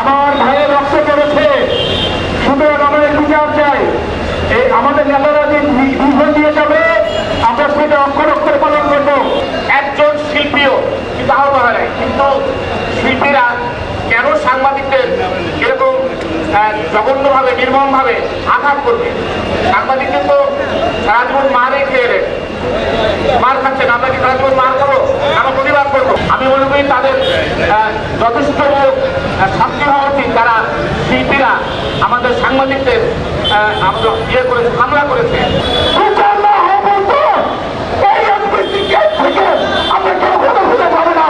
আমার ভাইয়ের রক্ত পড়েছে। সুতরাং আমাদের বিচার চাই। এই আমাদের নেতারা যে বিভ্রান্ত দিয়ে যাবে, আমরা সেটা অক্ষর অক্ষরে পালন করব। একজন শিল্পীও আহত হয় নাই। কিন্তু শিল্পীরা কেন সাংবাদিকদের এরকম জঘন্যভাবে, নির্মমভাবে আঘাত করবে? সাংবাদিক কিন্তু সারা জীবন মারে খেয়ে রে মার খাচ্ছেন আমরা কি সারা জীবন মার খাব? আমরা প্রতিবাদ করব। আমি মনে করি তাদের যথেষ্ট শাস্তি হওয়া উচিত। যারা শিল্পীরা আমাদের সাংবাদিকদের আমরা ইয়ে করেছে হামলা করেছে বিচার না হওয়া পর্যন্ত এই এমপিসি গেট থেকে আমরা কেউ কোনো খুঁজে পাবে না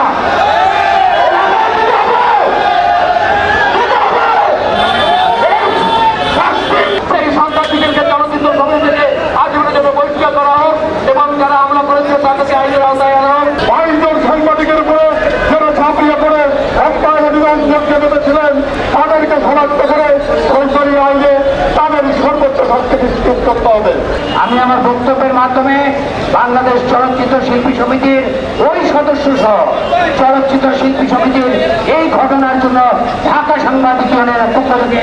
সেই সন্ত্রাসীদেরকে চলচ্চিত্র সমিতি থেকে আজীবনের জন্য বহিষ্কার করা হোক এবং যারা হামলা করেছে তাদেরকে আইনের আওতায় আনা হোক বাইশজন সাংবাদিকের উপরে যারা ঝাঁপিয়ে পড়ে একটা অধিকার যোগ্য ছিলেন তাদেরকে শনাক্ত করে সরকারি আইনে তাদের সর্বোচ্চ শাস্তি নিশ্চিত করতে হবে আমি আমার বক্তব্যের মাধ্যমে বাংলাদেশ চলচ্চিত্র শিল্পী সমিতির ওই সদস্য সহ চলচ্চিত্র শিল্পী সমিতির এই ঘটনার জন্য ঢাকা সাংবাদিক পক্ষ থেকে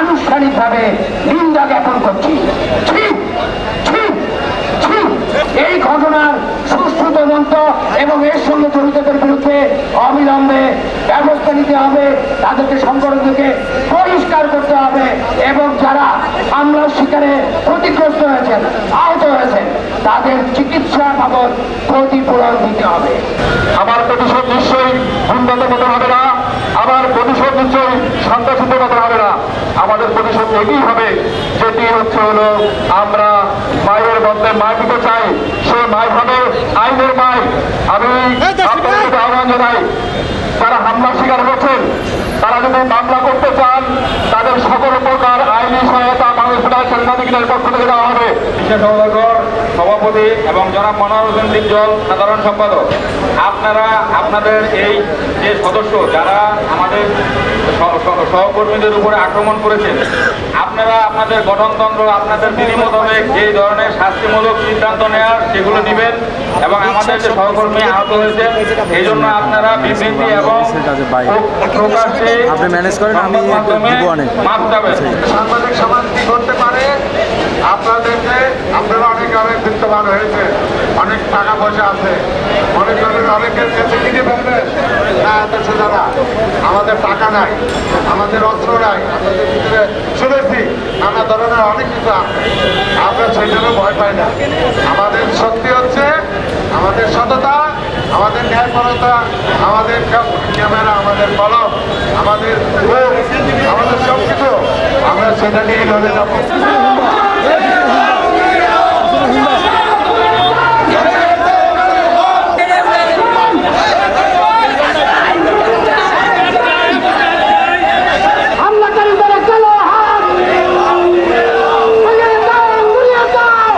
আনুষ্ঠানিকভাবে নিন্দা জ্ঞাপন করছি! ছি! ছি! এই ঘটনার সুষ্ঠু তদন্ত এবং এর সঙ্গে জড়িতদের বিরুদ্ধে অবিলম্বে ব্যবস্থা নিতে হবে তাদেরকে সংগঠন থেকে পরিষ্কার করতে হবে এবং যারা হামলার শিকারে ক্ষতিগ্রস্ত হয়েছেন আহত হয়েছেন। তাদের চিকিৎসা বাবদ ক্ষতিপূরণ দিতে হবে। আমার প্রতিশোধ নিশ্চয়ই উন্নত মতো হবে না। আমার প্রতিশোধ নিশ্চয়ই সন্ত্রাসীদের মতো হবে না। আমাদের প্রতিশোধ এগিয়ে হবে যেটি হচ্ছে হলো আমরা মায়ের মধ্যে মায় দিতে চাই। সে মায় হবে আইনের মায়। আমি আপনাদেরকে আহ্বান জানাই যারা হামলার শিকার হয়েছেন তারা যদি মামলা করতে চান সাংবাদিকদের পক্ষ থেকে দেওয়া হবে। বিশেষ সভাপতি সভাপতি এবং জনাব মনোহর হোসেন সাধারণ সম্পাদক। আপনারা আপনাদের এই যে সদস্য যারা আমাদের সহ- সহ- সহকর্মীদের উপরে আক্রমণ করেছেন আপনারা আপনাদের গঠনতন্ত্র আপনাদের বিধি মোতাবেক যে ধরনের শাস্তিমূলক সিদ্ধান্ত নেওয়ার সেগুলো নেবেন এবং আমাদের যে সহকর্মী আহত হয়েছে এই জন্য আপনারা বিবৃতি এবং প্রকাশ্যে আপনি ম্যানেজ করেন, আমি মাধ্যমে মাপ দেবেন সাংবাদিক সমাজ কি করতে পারে আপনাদেরকে আপনারা অনেক অনেক বিত্তবান হয়েছে, অনেক টাকা পয়সা আছে। অনেক অনেক অনেকের কাছে কিনে ফেলবেন না এত সোজা আমাদের টাকা নাই, আমাদের অস্ত্র নাই, আমাদের ভিতরে শুনেছি, নানা ধরনের অনেক কিছু আছে। আমরা সেই জন্য ভয় পাই না। আমাদের শক্তি হচ্ছে আমাদের সততা, আমাদের ন্যায়পরতা, আমাদের ক্যামেরা, আমাদের কলম, আমাদের আমাদের সব কিছু আমরা সেটা নিয়ে লড়ে যাব। Yeah.